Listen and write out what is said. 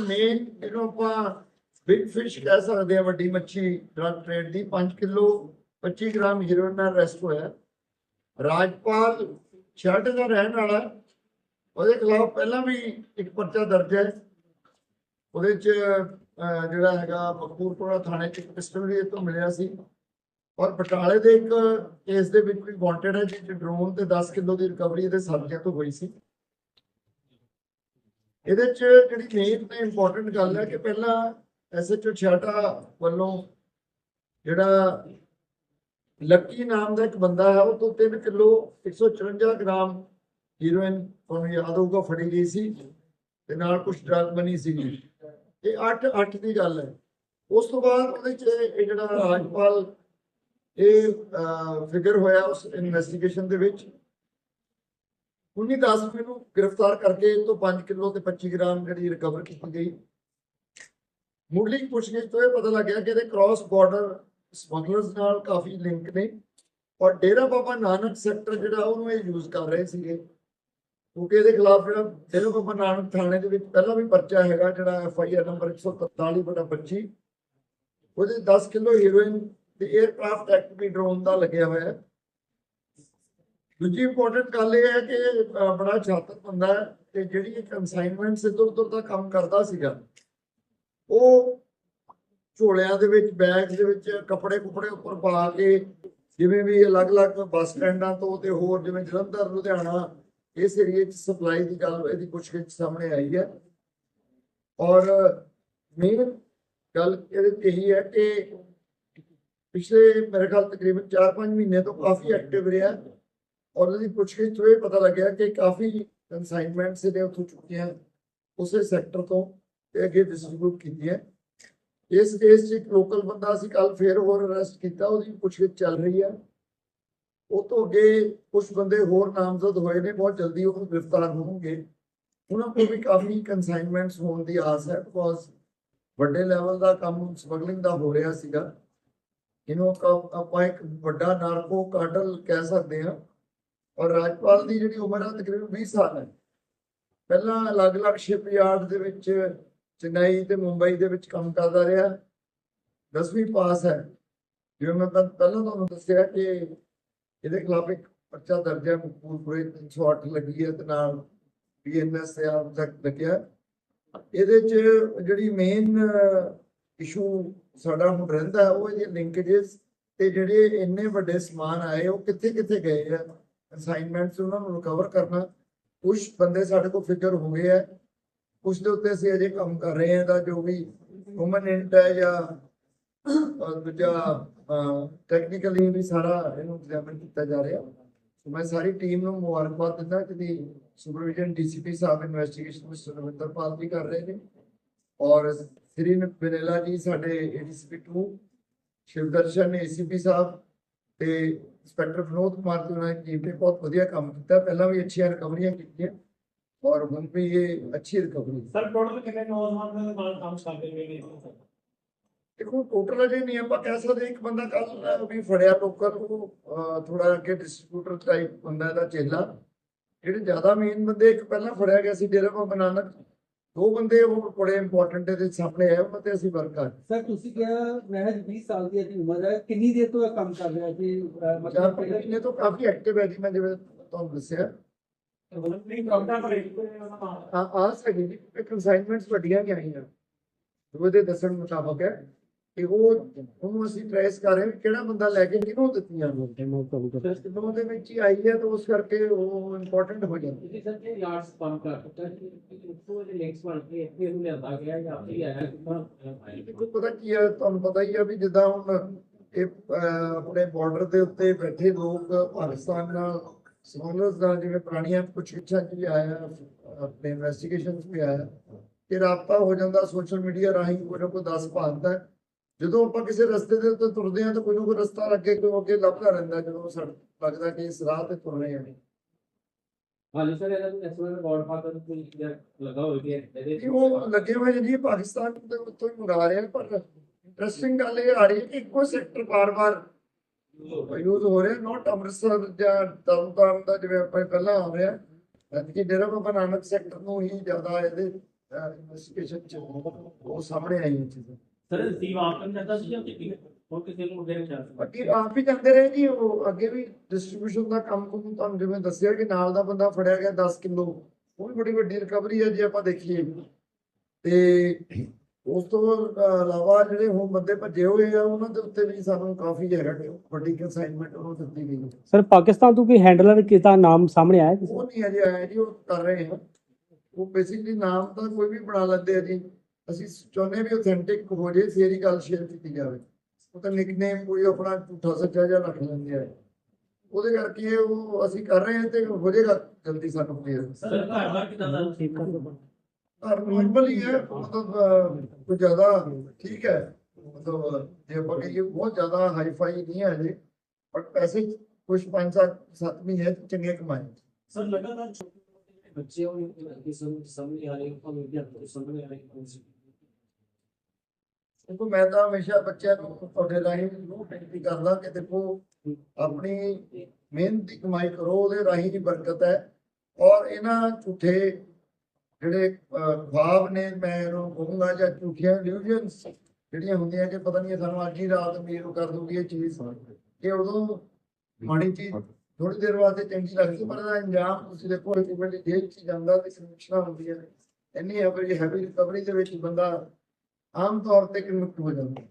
Main ਇਹਨੂੰ ਆਪਾਂ big fish ਕਹਿ ਸਕਦੇ ਆ ਵੱਡੀ ਮੱਛੀ ਡਰਗ ਟ੍ਰੇਡ ਦੀ 5 ਕਿਲੋ 25 ਗ੍ਰਾਮ ਹੀਰੋਇਨ ਨਾਲ ਅਰੈਸਟ ਹੋਇਆ। ਰਾਜਪਾਲ ਛੱਡ ਦਾ ਰਹਿਣ ਵਾਲਾ ਉਹਦੇ ਖਿਲਾਫ ਪਹਿਲਾਂ ਵੀ ਇੱਕ ਪਰਚਾ ਦਰਜ ਹੈ। ਉਹਦੇ ਚ ਜਿਹੜਾ ਹੈਗਾ ਮਕਬੂਲਪੁਰਾ ਥਾਣੇ ਚ ਪਿਸਟਲ ਵੀ ਤੋਂ ਮਿਲਿਆ ਸੀ। ਔਰ ਬਟਾਲੇ ਦੇ ਇੱਕ ਕੇਸ ਦੇ ਵਿੱਚ ਵੀ ਵਾਂਟਡ ਹੈ ਜਿਸ ਡਰੋਨ ਤੇ 10 ਕਿਲੋ ਦੀ ਰਿਕਵਰੀ ਇਹਦੇ ਸਾਥੀਆਂ ਤੋਂ ਹੋਈ ਸੀ। ਇਹਦੇ ਚ ਜਿਹੜੀ ਮੇਨ ਤੇ ਇੰਪੋਰਟੈਂਟ ਗੱਲ ਹੈ ਕਿ ਪਹਿਲਾਂ ਐਸਐਚਓ ਛਾਟਾ ਵੱਲੋਂ ਜਿਹੜਾ ਲੱਕੀ ਨਾਮ ਦਾ ਇੱਕ ਬੰਦਾ ਹੈ, ਉਹ ਤੋਂ 3 ਕਿਲੋ 154 ਗ੍ਰਾਮ ਹੀਰੋਇਨ ਤੁਹਾਨੂੰ ਯਾਦ ਹੋਊਗਾ, ਫੜੀ ਗਈ ਸੀ ਤੇ ਨਾਲ ਕੁਝ ਡਰਗ ਬਣੀ ਸੀ। ਇਹ 8 8 ਦੀ ਗੱਲ ਹੈ। ਉਸ ਤੋਂ ਬਾਅਦ ਉਹਦੇ ਚ ਇਹ ਜਿਹੜਾ ਰਾਜਪਾਲ, ਇਹ ਫਿਗਰ ਹੋਇਆ ਉਸ ਇਨਵੈਸਟੀਗੇਸ਼ਨ ਦੇ ਵਿੱਚ। 19 ਦਸ ਨੂੰ ਗ੍ਰਿਫਤਾਰ ਕਰਕੇ ਇਹ ਤੋਂ 5 ਕਿਲੋ ਤੇ 25 ਗ੍ਰਾਮ ਜਿਹੜੀ ਰਿਕਵਰ ਕੀਤੀ ਗਈ। ਮੁੱਢਲੀ ਪੁੱਛਗਿੱਛ ਤੋਂ ਇਹ ਪਤਾ ਲੱਗਿਆ ਕਿ ਇਹਦੇ ਕ੍ਰਾਸ ਬਾਰਡਰ ਸਮਗਲਰਸ ਨਾਲ ਕਾਫੀ ਲਿੰਕ ਨੇ ਔਰ ਡੇਰਾ ਬਾਬਾ ਨਾਨਕ ਸੈਕਟਰ ਜਿਹੜਾ ਉਹਨੂੰ ਇਹ ਯੂਜ਼ ਕਰ ਰਹੇ ਸੀਗੇ। ਕਿਉਂਕਿ ਇਹਦੇ ਖਿਲਾਫ ਜਿਹੜਾ ਡੇਰਾ ਬਾਬਾ ਨਾਨਕ ਥਾਣੇ ਦੇ ਵਿੱਚ ਪਹਿਲਾਂ ਵੀ ਪਰਚਾ ਹੈਗਾ ਜਿਹੜਾ ਐਫ ਆਈ ਆਰ ਨੰਬਰ 143 ਬਟਾ 25 ਉਹਦੇ 10 ਕਿਲੋ ਹੀਰੋਇਨ ਤੇ 에ਅਰਕ੍ਰਾਫਟ ਐਕਟ ਵੀ ਡਰੋਨ ਦਾ ਲੱਗਿਆ ਹੋਇਆ ਹੈ। ਦੂਜੀ ਇੰਪੋਰਟੈਂਟ ਗੱਲ ਇਹ ਹੈ ਕਿ ਬੜਾ ਛਾਤਰ ਬੰਦਾ ਤੇ ਜਿਹੜੀ ਇਹ ਕਨਸਾਈਨਮੈਂਟ ਇੱਧਰ ਉੱਧਰ ਦਾ ਕੰਮ ਕਰਦਾ ਸੀਗਾ, ਉਹ ਝੋਲਿਆਂ ਦੇ ਵਿੱਚ ਬੈਗ ਦੇ ਵਿੱਚ ਕੱਪੜੇ ਕੁਪੜੇ ਉੱਪਰ ਪਾ ਕੇ ਜਿਵੇਂ ਵੀ ਅਲੱਗ-ਅਲੱਗ ਬੱਸ ਸਟੈਂਡਾਂ ਤੋਂ ਤੇ ਹੋਰ ਜਿਵੇਂ ਜਲੰਧਰ, ਲੁਧਿਆਣਾ, ਇਸ ਏਰੀਏ 'ਚ ਸਪਲਾਈ ਦੀ ਗੱਲ ਇਹਦੀ ਪੁੱਛਗਿੱਛ ਸਾਹਮਣੇ ਆਈ ਹੈ। ਔਰ ਮੇਨ ਗੱਲ ਇਹਦੇ ਇਹੀ ਹੈ ਕਿ ਪਿਛਲੇ ਮੇਰੇ ਖਿਆਲ ਤਕਰੀਬਨ 4-5 ਮਹੀਨੇ ਤੋਂ ਕਾਫੀ ਐਕਟਿਵ ਰਿਹਾ। ਔਰ ਉਹਦੀ ਪੁੱਛਗਿੱਛ ਤੋਂ ਇਹ ਪਤਾ ਲੱਗਿਆ ਕਿ ਕਾਫੀ ਕਨਸਾਈਨਮੈਂਟਸ ਇਹਦੇ ਉੱਥੋਂ ਚੁੱਕੀਆਂ ਉਸੇ ਸੈਕਟਰ ਤੋਂ ਤੇ ਅੱਗੇ ਡਿਸਟ੍ਰੀਬਿਊਟ ਕੀਤੀਆਂ ਇਸ ਕੇਸ 'ਚ ਇੱਕ ਲੋਕਲ ਬੰਦਾ ਸੀ ਕੱਲ ਫੇਰ ਹੋਰ ਅਰੈਸਟ ਕੀਤਾ, ਉਹਦੀ ਪੁੱਛਗਿੱਛ ਚੱਲ ਰਹੀ ਹੈ। ਉਹ ਤੋਂ ਅੱਗੇ ਕੁਝ ਬੰਦੇ ਹੋਰ ਨਾਮਜ਼ਦ ਹੋਏ ਨੇ, ਬਹੁਤ ਜਲਦੀ ਉਹ ਗ੍ਰਿਫਤਾਰ ਹੋਣਗੇ। ਉਹਨਾਂ ਕੋਲ ਵੀ ਕਾਫੀ ਕਨਸਾਈਨਮੈਂਟਸ ਹੋਣ ਦੀ ਆਸ ਹੈ ਬਿਕੋਜ਼ ਵੱਡੇ ਲੈਵਲ ਦਾ ਕੰਮ ਸਮਗਲਿੰਗ ਦਾ ਹੋ ਰਿਹਾ ਸੀਗਾ। ਇਹਨੂੰ ਆਪਾਂ ਆਪਾਂ ਇੱਕ ਵੱਡਾ ਨਾਰਕੋ ਕਾਰਟਲ ਕਹਿ ਸਕਦੇ ਹਾਂ। ਔਰ ਰਾਜਪਾਲ ਦੀ ਜਿਹੜੀ ਉਮਰ ਹੈ ਤਕਰੀਬਨ 20 ਸਾਲ ਹੈ। ਪਹਿਲਾਂ ਅਲੱਗ-ਅਲੱਗ ਸ਼ਿਪਯਾਰਡ ਦੇ ਵਿੱਚ ਚੇਨਈ ਤੇ ਮੁੰਬਈ ਦੇ ਵਿੱਚ ਕੰਮ ਕਰਦਾ ਰਿਹਾ। 10ਵੀਂ ਪਾਸ ਹੈ। ਜਿਵੇਂ ਮੈਂ ਪਹਿਲਾਂ ਤੁਹਾਨੂੰ ਦੱਸਿਆ ਕਿ ਇਹਦੇ ਖਿਲਾਫ ਇੱਕ ਪਰਚਾ ਦਰਜ ਹੈ ਮਕਬੂਲਪੁਰੇ 308 ਲੱਗੀ ਹੈ ਤੇ ਨਾਲ ਬੀਐਨਐਸ ਤੇ ਆਪ ਤੱਕ ਲੱਗਿਆ। ਇਹਦੇ ਚ ਜਿਹੜੀ ਮੇਨ ਇਸ਼ੂ ਸਾਡਾ ਹੁਣ ਰਹਿੰਦਾ, ਉਹ ਇਹਦੀ ਲਿੰਕੇजेस ਤੇ ਜਿਹੜੇ ਇੰਨੇ ਵੱਡੇ ਸਮਾਨ ਆਏ, ਉਹ ਕਿੱਥੇ ਕਿੱਥੇ ਗਏ ਆ? ਅਸਾਈਨਮੈਂਟਸ ਉਹਨਾਂ ਨੂੰ ਰਿਕਵਰ ਕਰਨਾ ਕੁਝ ਬੰਦੇ ਸਾਡੇ ਕੋਲ ਫਿਗਰ ਹੋ ਗਏ ਆ। ਕੁਝ ਦੇ ਉੱਤੇ ਅਸੀਂ ਅਜੇ ਕੰਮ ਕਰ ਰਹੇ ਹਾਂ ਦਾ ਜੋ ਵੀ ਹਿਊਮਨ ਇੰਟ ਹੈ ਜਾਂ ਅਹ, ਦੂਜਾ ਟੈਕਨੀਕਲੀ ਵੀ ਸਾਰਾ ਇਹਨੂੰ ਐਗਜ਼ਾਮਿਨ ਕੀਤਾ ਜਾ ਰਿਹਾ। ਸੋ ਮੈਂ ਸਾਰੀ ਟੀਮ ਨੂੰ ਮੁਬਾਰਕਬਾਦ ਦਿੰਦਾ ਕਿ ਦੀ ਸੁਪਰਵਿਜ਼ਨ ਡੀਸੀਪੀ ਸਾਹਿਬ ਇਨਵੈਸਟੀਗੇਸ਼ਨ ਮਿਸਟਰ ਰਵਿੰਦਰ ਪਾਲ ਜੀ ਕਰ ਰਹੇ ਨੇ। ਔਰ ਸ੍ਰੀ ਬਿਨੇਲਾ ਜੀ ਸਾਡੇ ਏਡੀਸੀਪੀ 2 ਸ਼ਿਵਦਰਸ਼ਨ ਏਸੀਪੀ ਸਾਹਿਬ ਤੇ ਇੰਸਪੈਕਟਰ ਵਿਨੋਦ ਕੁਮਾਰ ਜੀ ਉਹਨਾਂ ਦੀ ਟੀਮ ਨੇ ਬਹੁਤ ਵਧੀਆ ਕੰਮ ਕੀਤਾ। ਪਹਿਲਾਂ ਵੀ ਅੱਛੀਆਂ ਰਿਕਵਰੀਆਂ ਕੀਤੀਆਂ ਔਰ ਹੁਣ ਵੀ ਇਹ ਅੱਛੀ ਰਿਕਵਰੀ ਸਰ ਟੋਟਲ ਕਿੰਨੇ ਨੌਜਵਾਨ ਦੇ ਨਾਲ ਕੰਮ ਕਰਦੇ ਹੋਏ ਨੇ ਦੇਖੋ ਟੋਟਲ ਅਜੇ ਨਹੀਂ ਆਪਾਂ ਕਹਿ ਸਕਦੇ ਇੱਕ ਬੰਦਾ ਕੱਲ ਵੀ ਫੜਿਆ ਲੋਕਾਂ ਨੂੰ ਥੋੜਾ ਅੱਗੇ ਡਿਸਟ੍ਰੀਬਿਊਟਰ ਟਾਈਪ ਬੰਦਾ ਇਹਦਾ ਚੇਲਾ। ਜਿਹੜੇ ਜ਼ਿਆਦਾ ਮੇਨ ਬੰਦੇ ਇੱਕ ਪਹਿਲਾਂ ਫੜਿਆ ਗਿਆ ਸੀ ਡੇਰਾ ਬਾਬਾ ਨਾਨਕ। ਦੋ ਬੰਦੇ ਉਹ ਬੜੇ ਇੰਪੋਰਟੈਂਟ ਇਹਦੇ ਸਾਹਮਣੇ ਆਏ ਉਹਨਾਂ ਤੇ ਅਸੀਂ ਵਰਕ ਕਰ ਸਰ ਤੁਸੀਂ ਕਿਹਾ ਮਹਿਜ 20 ਸਾਲ ਦੀ ਇਹਦੀ ਉਮਰ ਹੈ ਕਿੰਨੀ ਦੇਰ ਤੋਂ ਇਹ ਕੰਮ ਕਰ ਰਿਹਾ ਚਾਰ ਮਤਲਬ ਪੰਜ ਮਹੀਨੇ ਤੋਂ ਕਾਫੀ ਐਕਟਿਵ ਹੈ ਜੀ ਮੈਂ ਜਿਵੇਂ ਤੁਹਾਨੂੰ ਦੱਸਿਆ। ਆ ਆ ਸਕੀ ਜੀ ਕਨਸਾਈਨਮੈਂਟਸ ਵੱਡੀਆਂ ਵੀ ਆਈਆਂ ਜੋ ਇਹਦੇ ਦੱਸਣ ਮੁਤਾਬਕ ਹੈ। ਕਿ ਉਹ ਉਹਨੂੰ ਅਸੀਂ ਟ੍ਰੇਸ ਕਰ ਰਹੇ ਹਾਂ ਕਿਹੜਾ ਬੰਦਾ ਲੈ ਕੇ ਕਿਹਨੂੰ ਦਿੱਤੀਆਂ ਨੇ। ਕਿਦੋਂ ਦੇ ਵਿੱਚ ਹੀ ਆਈ ਹੈ ਤਾਂ ਉਸ ਕਰਕੇ ਉਹ ਇੰਪੋਰਟੈਂਟ ਹੋ ਜਾਂਦੀ ਤੁਸੀਂ ਸਰ ਜੇ ਯਾਰਡਸ ਕੰਮ ਕਰ ਦਿੱਤਾ ਕਿ ਉੱਥੋਂ ਦੇ ਲਿੰਕਸ ਬਣ ਕੇ ਇੱਥੇ ਨੂੰ ਲਿਆਂਦਾ ਗਿਆ ਜਾਂ ਆਪੇ ਹੀ ਆਇਆ ਦੇਖੋ ਪਤਾ ਕੀ ਹੈ ਤੁਹਾਨੂੰ ਪਤਾ ਹੀ ਆ ਵੀ ਜਿੱਦਾਂ ਹੁਣ ਇਹ ਆਪਣੇ ਬਾਰਡਰ ਦੇ ਉੱਤੇ ਬੈਠੇ ਲੋਕ ਪਾਕਿਸਤਾਨ ਨਾਲ ਸਮਗਲਰਸ ਨਾਲ ਜਿਵੇਂ ਪੁਰਾਣੀਆਂ ਕੁਝ ਇੱਛਾ ਵੀ ਆਇਆ ਆਪਣੇ ਇਨਵੈਸਟੀਗੇਸ਼ਨਸ ਵੀ ਆਇਆ ਕਿ ਰਾਬਤਾ ਹੋ ਜਾਂਦਾ ਸੋਸ਼ਲ ਮੀਡੀਆ ਰਾਹੀਂ ਕੋਈ ਨਾ ਕੋਈ ਦੱਸ ਪਾਉਂਦਾ ਹੈ। ਜਦੋਂ ਆਪਾਂ ਕਿਸੇ ਰਸਤੇ ਦੇ ਉੱਤੇ ਤੁਰਦੇ ਹਾਂ ਤਾਂ ਕੋਈ ਨਾ ਕੋਈ ਰਸਤਾ ਅੱਗੇ ਕੋਈ ਅੱਗੇ ਲੱਭਦਾ ਰਹਿੰਦਾ ਜਦੋਂ ਸਾਨੂੰ ਲੱਗਦਾ ਕਿ ਇਸ ਰਾਹ ਤੇ ਤੁਰ ਰਹੇ ਹਾਂ ਹਾਲੇ ਸਰ ਇਹਦਾ ਕੋਈ ਐਸਵਾਰ ਗੋਡ ਫਾਦਰ ਕੋਈ ਲਗਾ ਹੋਵੇ ਕਿ ਇਹਦੇ ਉਹ ਲੱਗੇ ਹੋਏ ਨੇ ਜੀ ਪਾਕਿਸਤਾਨ ਦੇ ਉੱਤੋਂ ਹੀ ਮੰਗਾ ਰਹੇ ਆ ਪਰ ਇੰਟਰਸਟਿੰਗ ਗੱਲ ਇਹ ਆ ਰਹੀ ਹੈ ਕਿ ਇੱਕੋ ਸੈਕਟਰ ਬਾਰ-ਬਾਰ ਯੂਜ਼ ਹੋ ਰਿਹਾ ਨਾਟ ਅੰਮ੍ਰਿਤਸਰ ਜਾਂ ਤਰਨਤਾਰਨ ਦਾ ਜਿਵੇਂ ਆਪਾਂ ਪਹਿਲਾਂ ਆ ਰਿਹਾ ਕਿ ਡੇਰਾ ਬਾਬਾ ਨਾਨਕ ਸੈਕਟਰ ਨੂੰ ਹੀ ਜ਼ਿਆਦਾ ਇਹਦੇ ਇਨਵੈਸਟੀਗੇਸ਼ਨ ਚ ਉਹ ਸਾਹਮਣੇ ਆਈਆਂ ਚੀਜ਼ਾਂ। ਸਰ ਸੀ ਆਪ ਕਰਨ ਜਾਂਦਾ ਸੀ ਜਾਂ ਕਿਤੇ? ਹੋਰ ਕਿਸੇ ਨੂੰ ਦੇਣਾ ਚਾਹੁੰਦਾ ਬਾਕੀ ਆਪ ਹੀ ਜਾਂਦੇ ਰਹੇ ਜੀ ਉਹ ਅੱਗੇ ਵੀ ਡਿਸਟ੍ਰੀਬਿਊਸ਼ਨ ਦਾ ਕੰਮ ਕੁਮ ਤੁਹਾਨੂੰ ਜਿਵੇਂ ਦੱਸਿਆ ਕਿ ਨਾਲ ਦਾ ਬੰਦਾ ਫੜਿਆ ਗਿਆ 10 ਕਿਲੋ। ਉਹ ਵੀ ਬੜੀ ਵੱਡੀ ਰਿਕਵਰੀ ਹੈ ਜੇ ਆਪਾਂ ਦੇਖੀਏ। ਤੇ ਉਸ ਤੋਂ ਇਲਾਵਾ ਜਿਹੜੇ ਹੁਣ ਬੰਦੇ ਭੱਜੇ ਹੋਏ ਆ ਉਹਨਾਂ ਦੇ ਉੱਤੇ ਵੀ ਸਾਨੂੰ ਕਾਫੀ ਹੈਗਾ ਕਿ ਵੱਡੀ ਅਸਾਈਨਮੈਂਟ ਉਹਨੂੰ ਦਿੱਤੀ ਗਈ ਹੈ। ਸਰ ਪਾਕਿਸਤਾਨ ਤੋਂ ਕੋਈ ਹੈਂਡਲਰ ਕਿਸ ਦਾ ਨਾਮ ਸਾਹਮਣੇ ਆਇਆ? ਉਹ ਨਹੀਂ ਅਜੇ ਆਇਆ ਜੀ ਉਹ ਕਰ ਰਹੇ ਹਾਂ ਉਹ ਬੇਸਿਕਲੀ ਨਾਮ ਤਾਂ ਕੋਈ ਵੀ ਬਣਾ ਲੈਂਦੇ ਆ ਜੀ। ਅਸੀਂ ਚਾਹੁੰਦੇ ਵੀ ਆਥੈਂਟਿਕ ਹੋ ਜੇ ਫੇਰ ਹੀ ਗੱਲ ਸ਼ੇਅਰ ਕੀਤੀ ਜਾਵੇ। ਉਹ ਤਾਂ ਨਿਕਨੇਮ ਕੋਈ ਆਪਣਾ ਝੂਠਾ ਸੱਚਾ ਜਿਹਾ ਰੱਖ ਲੈਂਦੇ ਆ। ਉਹਦੇ ਕਰਕੇ ਉਹ ਅਸੀਂ ਕਰ ਰਹੇ ਹਾਂ ਤੇ ਹੋ ਜਾਏਗਾ ਜਲਦੀ ਸਾਨੂੰ ਕਲੀਅਰ ਸਰ ਘਰ ਬਾਰ ਕਿਦਾਂ ਦਾ? ਨੋਰਮਲ ਹੀ ਹੈ ਮਤਲਬ ਕੋਈ ਜ਼ਿਆਦਾ ਠੀਕ ਹੈ। ਮਤਲਬ ਜੇ ਆਪਾਂ ਕਹੀਏ ਬਹੁਤ ਜ਼ਿਆਦਾ ਹਾਈ ਫਾਈ ਨਹੀਂ ਹੈ ਜੀ ਬਟ ਪੈਸੇ ਕੁਝ 5 7 7 ਮਹੀਨੇ ਚੰਗੇ ਕਮਾਏ ਸਰ ਲਗਾਤਾਰ ਬੱਚੇ ਉਹ ਕਿਸੇ ਨੂੰ ਸਮਝ ਨਹੀਂ ਆ ਰਹੀ ਉਹ ਵੀ ਸਮਝ ਨਹੀਂ ਆ ਰਹੀ ਦੇਖੋ ਮੈਂ ਤਾਂ ਹਮੇਸ਼ਾ ਬੱਚਿਆਂ ਨੂੰ ਤੁਹਾਡੇ ਰਾਹੀਂ ਨੂੰ ਬੇਨਤੀ ਕਰਦਾ ਕਿ ਦੇਖੋ ਆਪਣੀ ਮਿਹਨਤ ਦੀ ਕਮਾਈ ਕਰੋ ਉਹਦੇ ਰਾਹੀਂ ਦੀ ਬਰਕਤ ਹੈ। ਔਰ ਇਹਨਾਂ ਝੂਠੇ ਜਿਹੜੇ ਅਹ, ਨੇ ਮੈਂ ਇਹਨੂੰ ਕਹੂੰਗਾ ਜਾਂ ਝੂਠੀਆਂ ਇਲੂਜਨਸ ਜਿਹੜੀਆਂ ਹੁੰਦੀਆਂ ਕਿ ਪਤਾ ਨਹੀਂ ਸਾਨੂੰ ਅੱਜ ਹੀ ਰਾਤ ਅਮੀਰ ਕਰ ਦੂਗੀ ਇਹ ਚੀਜ਼। ਇਹ ਉਦੋਂ ਮਾੜੀ ਚੀਜ਼ ਥੋੜੀ ਦੇਰ ਬਾਅਦ ਚੰਗੀ ਲੱਗਦੀ ਪਰ ਇਹਦਾ ਅੰਜਾਮ ਤੁਸੀਂ ਦੇਖੋ ਇੱਕ ਜੇਲ੍ਹ ਚ ਜਾਂਦਾ ਤੇ ਸਮੀਖਣਾ ਹੁੰਦੀਆਂ ਨੇ। ਇੰਨੀ ਹੈਵੀ ਹੈਵੀ ਰਿਕਵਰੀ ਦੇ ਵਿੱਚ ਬੰਦਾ ਆਮ ਤੌਰ ਤੇ ਕਨਵਿਕਟ ਹੋ? ਜਾਂਦਾ